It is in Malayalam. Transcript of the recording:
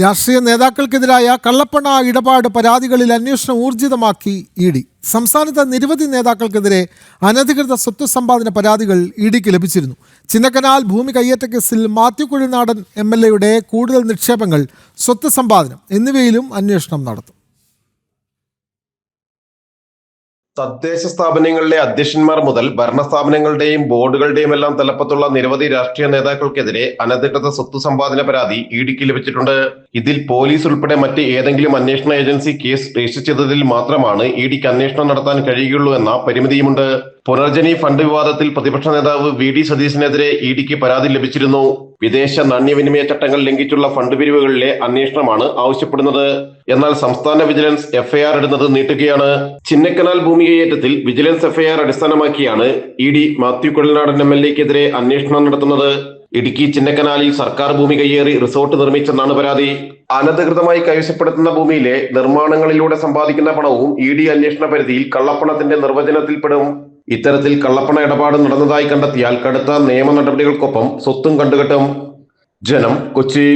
രാഷ്ട്രീയ നേതാക്കൾക്കെതിരായ കള്ളപ്പണ ഇടപാട് പരാതികളിൽ അന്വേഷണം ഊർജിതമാക്കി ഇ ഡി. സംസ്ഥാനത്തെ നിരവധി നേതാക്കൾക്കെതിരെ അനധികൃത സ്വത്ത് സമ്പാദന പരാതികൾ ഇ ഡിക്ക് ലഭിച്ചിരുന്നു. ചിന്നക്കനാൽ ഭൂമി കയ്യേറ്റ കേസിൽ മാത്യു കുഴിനാടൻ എം എൽ എയുടെ കൂടുതൽ നിക്ഷേപങ്ങൾ സ്വത്ത് സമ്പാദനം എന്നിവയിലും അന്വേഷണം നടത്തും. തദ്ദേശ സ്ഥാപനങ്ങളിലെ അധ്യക്ഷന്മാർ മുതൽ ഭരണസ്ഥാപനങ്ങളുടെയും ബോർഡുകളുടെയും എല്ലാം തലപ്പത്തുള്ള നിരവധി രാഷ്ട്രീയ നേതാക്കൾക്കെതിരെ അനധികൃത സ്വത്ത് സമ്പാദന പരാതി ഇഡിക്ക് ലഭിച്ചിട്ടുണ്ട്. ഇതിൽ പോലീസ് ഉൾപ്പെടെ മറ്റ് ഏതെങ്കിലും അന്വേഷണ ഏജൻസി കേസ് രജിസ്റ്റർ ചെയ്തതിൽ മാത്രമാണ് ഇ ഡിക്ക് അന്വേഷണം നടത്താൻ കഴിയുകയുള്ളൂ എന്ന പരിമിതിയുമുണ്ട്. പുനർജനി ഫണ്ട് വിവാദത്തിൽ പ്രതിപക്ഷ നേതാവ് വി ഡി സതീശിനെതിരെ ഇ ഡിക്ക് പരാതി ലഭിച്ചിരുന്നു. വിദേശ നാണ്യവിനിമയ ചട്ടങ്ങൾ ലംഘിച്ചുള്ള ഫണ്ട് പിരിവുകളിലെ അന്വേഷണമാണ് ആവശ്യപ്പെടുന്നത്. എന്നാൽ സംസ്ഥാന വിജിലൻസ് എഫ്ഐആർ ഇടുന്നത് നീട്ടുകയാണ്. ചിന്നക്കനാൽ ഭൂമി കയ്യേറ്റത്തിൽ വിജിലൻസ് എഫ്ഐആർ അടിസ്ഥാനമാക്കിയാണ് E D Mathew Kuzhalnadan M L എക്കെതിരെ അന്വേഷണം നടത്തുന്നത്. ഇടുക്കി ചിന്നക്കനാലിൽ സർക്കാർ ഭൂമി കയ്യേറി റിസോർട്ട് നിർമ്മിച്ചെന്നാണ് പരാതി. അനധികൃതമായി കൈവശപ്പെടുത്തുന്ന ഭൂമിയിലെ നിർമ്മാണങ്ങളിലൂടെ സമ്പാദിക്കുന്ന പണവും ഇ ഡി അന്വേഷണ പരിധിയിൽ കള്ളപ്പണത്തിന്റെ നിർവചനത്തിൽപ്പെടും. ഇത്തരത്തിൽ കള്ളപ്പണ ഇടപാട് നടന്നതായി കണ്ടെത്തിയാൽ കടുത്ത നിയമ നടപടികൾക്കൊപ്പം സ്വത്തും കണ്ടുകെട്ടും. ജനം കൊച്ചി